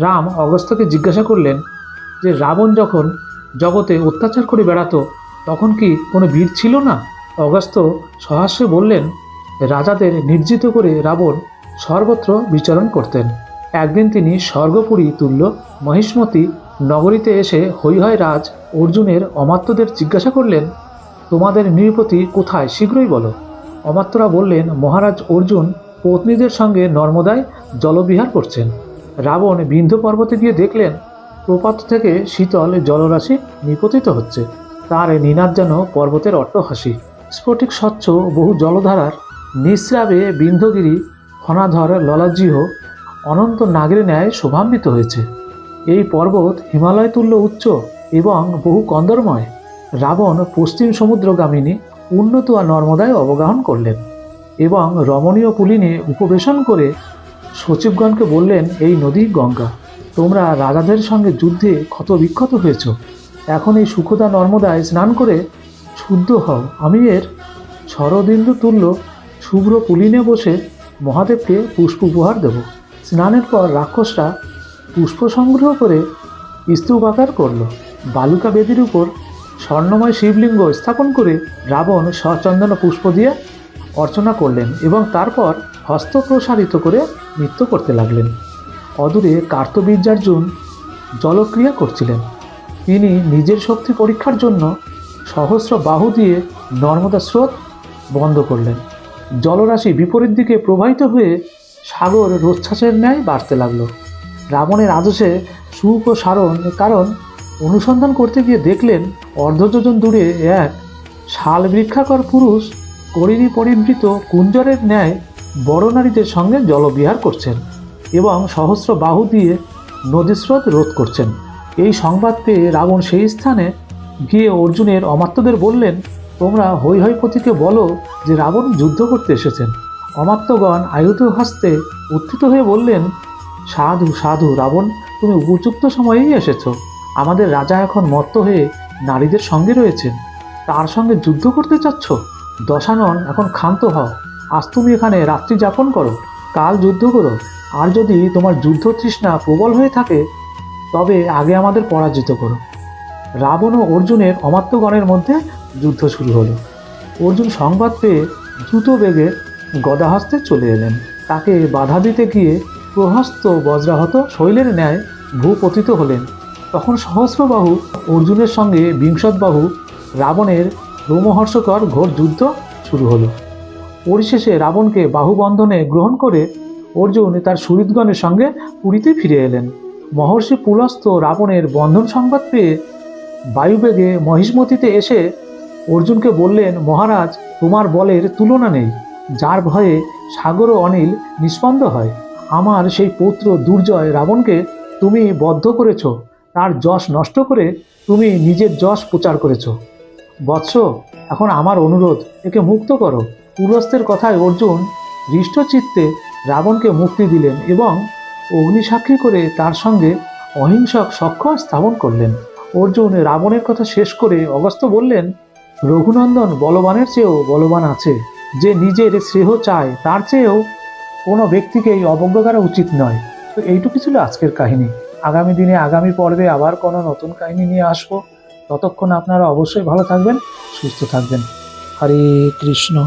রাম অগস্ত্যকে জিজ্ঞাসা করলেন যে রাবণ যখন জগতে অত্যাচার করে বেড়াতো, তখন কি কোনো বীর ছিল না? অগস্ত্য সহাস্যে বললেন, রাজাদের নির্জিত করে রাবণ সর্বত্র বিচরণ করতেন। একদিন তিনি স্বর্গপুরী তুল্য মহিষ্মতী নগরীতে এসে হৈহয় রাজ অর্জুনের অমাত্যদের জিজ্ঞাসা করলেন, তোমাদের নৃপতি কোথায়? শীঘ্রই বলো। অমাত্যরা বললেন, মহারাজ অর্জুন পত্নীদের সঙ্গে নর্মদায় জলবিহার করছেন। রাবণ বিন্ধ্য পর্বতে গিয়ে দেখলেন, প্রপাত থেকে শীতল জলরাশি নিপতিত হচ্ছে। তার নিনাদ যেন পর্বতের অট্টহাসি। স্ফটিক স্বচ্ছ বহু জলধারার নিঃস্রাবে বিন্ধগিরি ফণাধর ললাজিহ অনন্ত নাগের ন্যায় শোভান্বিত হয়েছে। এই পর্বত হিমালয় তুল্য উচ্চ এবং বহু কন্দরময়। রাবণ পশ্চিম সমুদ্রগামিনী উন্নত আর নর্মদায় অবগাহন করলেন এবং রমণীয় পুলিনে উপবেশন করে সচিবগণকে বললেন, এই নদী গঙ্গা, তোমরা রাজাদের সঙ্গে যুদ্ধে ক্ষত বিক্ষত হয়েছ। এখন এই সুখদা নর্মদায় স্নান করে শুদ্ধ হও। আমি এর শরদিন্দু তুল্য শুভ্র পুলিনে বসে মহাদেবকে পুষ্প উপহার দেব। স্নানের পর রাক্ষসরা পুষ্প সংগ্রহ করে স্তূপ আকার করল। বালুকা বেদির উপর স্বর্ণময় শিবলিঙ্গ স্থাপন করে রাবণ সচন্দন পুষ্প দিয়ে অর্চনা করলেন এবং তারপর হস্ত প্রসারিত করে নৃত্য করতে লাগলেন। অদূরে কার্তবীর্যার্জুন জলক্রিয়া করছিলেন। তিনি নিজের শক্তি পরীক্ষার জন্য সহস্র বাহু দিয়ে নর্মদা স্রোত বন্ধ করলেন। জলরাশি বিপরীত দিকে প্রবাহিত হয়ে সাগর রোচ্ছ্বাসের ন্যায় বাড়তে লাগল। রাবণের আদেশে সুখ ও সারণ কারণ অনুসন্ধান করতে গিয়ে দেখলেন অর্ধযোজন দূরে এক শাল বৃক্ষাকর পুরুষ করিনি পরিবৃত কুঞ্জরের ন্যায় বড় নারীদের সঙ্গে জলবিহার করছেন এবং সহস্র বাহু দিয়ে নদীস্রোত রোধ করছেন। এই সংবাদ পেয়ে রাবণ সেই স্থানে গিয়ে অর্জুনের অমাত্যদের বললেন, তোমরা হৈ হৈপতিকে বলো যে রাবণ যুদ্ধ করতে এসেছেন। অমাত্যগণ আয়ুধ হস্তে উত্থিত হয়ে বললেন, সাধু সাধু রাবণ, তুমি উপযুক্ত সময়েই এসেছ। আমাদের রাজা এখন মত্ত হয়ে নারীদের সঙ্গে রয়েছেন। তার সঙ্গে যুদ্ধ করতে চাচ্ছ? দশানন, এখন ক্ষান্ত হও। আজ তুমি এখানে রাত্রি যাপন করো, কাল যুদ্ধ করো। আর যদি তোমার যুদ্ধ তৃষ্ণা প্রবল হয়ে থাকে, তবে আগে আমাদের পরাজিত করো। রাবণ ও অর্জুনের অমাত্যগণের মধ্যে যুদ্ধ শুরু হলো। অর্জুন সংবাদ পেয়ে দ্রুত বেগে গদাহস্তে চলে এলেন। তাকে বাধা দিতে গিয়ে প্রহস্ত বজ্রাহত শৈলের ন্যায় ভূপতিত হলেন। তখন সহস্রবাহু অর্জুনের সঙ্গে বিংশদবাহু রাবণের রোমহর্ষকর ঘোর যুদ্ধ শুরু হলো। পরিশেষে রাবণকে বাহুবন্ধনে গ্রহণ করে অর্জুন তার সুহৃদগণের সঙ্গে পুরীতে ফিরে এলেন। মহর্ষি পুলস্ত রাবণের বন্ধন সংবাদ পেয়ে বায়ুবেগে মহিষ্মতিতে এসে অর্জুনকে বললেন, মহারাজ, তোমার বলের তুলনা নেই। যার ভয়ে সাগর ও অনিল নিষ্পন্দ হয়। আমার সেই পুত্র দুর্জয় রাবণকে তুমি বদ্ধ করেছ। তার যশ নষ্ট করে তুমি নিজের যশ প্রচার করেছ। বৎস, এখন আমার অনুরোধ, একে মুক্ত করো। পুরস্তের কথায় অর্জুন হৃষ্টচিত্তে রাবণকে মুক্তি দিলেন এবং অগ্নিসাক্ষী করে তার সঙ্গে অহিংসক সখ্য স্থাপন করলেন। অর্জুন রাবণের কথা শেষ করে অগস্ত্য বললেন, রঘুনন্দন বলবানের চেয়েও বলবান আছে। যে নিজের শ্রেহ চায়, তার চেয়েও কোনো ব্যক্তিকেই অবজ্ঞ করা উচিত নয়। তো এইটুকু ছিল আজকের কাহিনী। আগামী দিনে আগামী পর্বে আবার কোনো নতুন কাহিনী নিয়ে আসব। ততক্ষণ আপনারা অবশ্যই ভালো থাকবেন, সুস্থ থাকবেন। হরে কৃষ্ণ।